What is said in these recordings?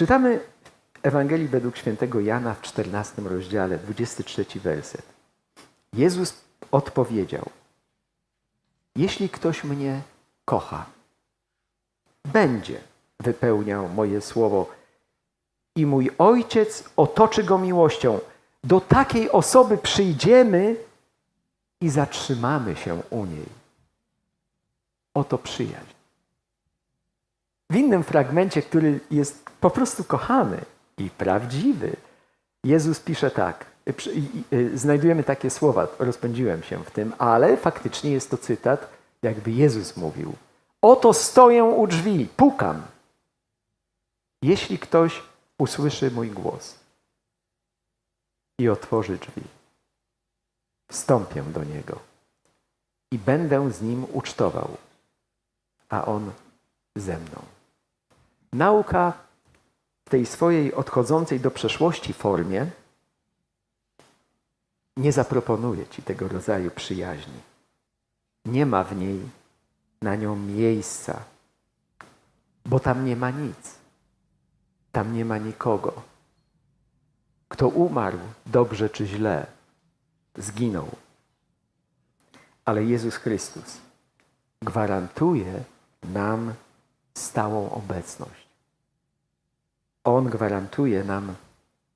Czytamy Ewangelii według świętego Jana w 14 rozdziale, 23 werset. Jezus odpowiedział: Jeśli ktoś mnie kocha, będzie wypełniał moje słowo i mój ojciec otoczy go miłością. Do takiej osoby przyjdziemy i zatrzymamy się u niej. Oto przyjaźń. W innym fragmencie, który jest po prostu kochany i prawdziwy, Jezus pisze tak. I- y, Znajdujemy takie słowa, rozpędziłem się w tym, ale faktycznie jest to cytat, jakby Jezus mówił. Oto stoję u drzwi, pukam. Jeśli ktoś usłyszy mój głos i otworzy drzwi, wstąpię do niego i będę z nim ucztował, a on ze mną. Nauka w tej swojej odchodzącej do przeszłości formie nie zaproponuje ci tego rodzaju przyjaźni. Nie ma w niej na nią miejsca, bo tam nie ma nic. Tam nie ma nikogo. Kto umarł, dobrze czy źle, zginął. Ale Jezus Chrystus gwarantuje nam stałą obecność. On gwarantuje nam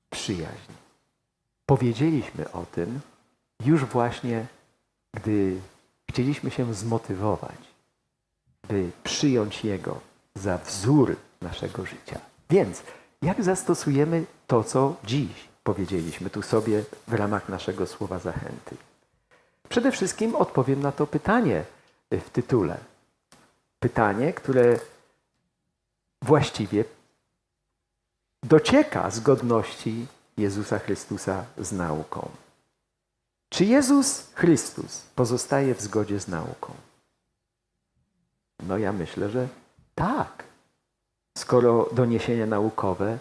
przyjaźń. Powiedzieliśmy o tym już właśnie, gdy chcieliśmy się zmotywować, by przyjąć Jego za wzór naszego życia. Więc jak zastosujemy to, co dziś powiedzieliśmy tu sobie w ramach naszego słowa zachęty? Przede wszystkim odpowiem na to pytanie w tytule. Pytanie, które właściwie docieka z godności Jezusa Chrystusa z nauką. Czy Jezus Chrystus pozostaje w zgodzie z nauką? No ja myślę, że tak. Skoro doniesienia naukowe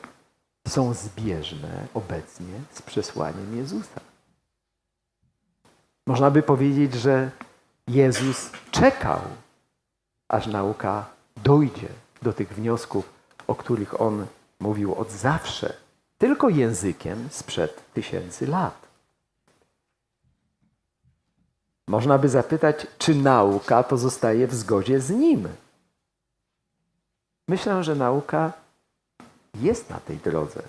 są zbieżne obecnie z przesłaniem Jezusa. Można by powiedzieć, że Jezus czekał, aż nauka dojdzie do tych wniosków, o których on mówił od zawsze, tylko językiem sprzed tysięcy lat. Można by zapytać, czy nauka pozostaje w zgodzie z nim. Myślę, że nauka jest na tej drodze.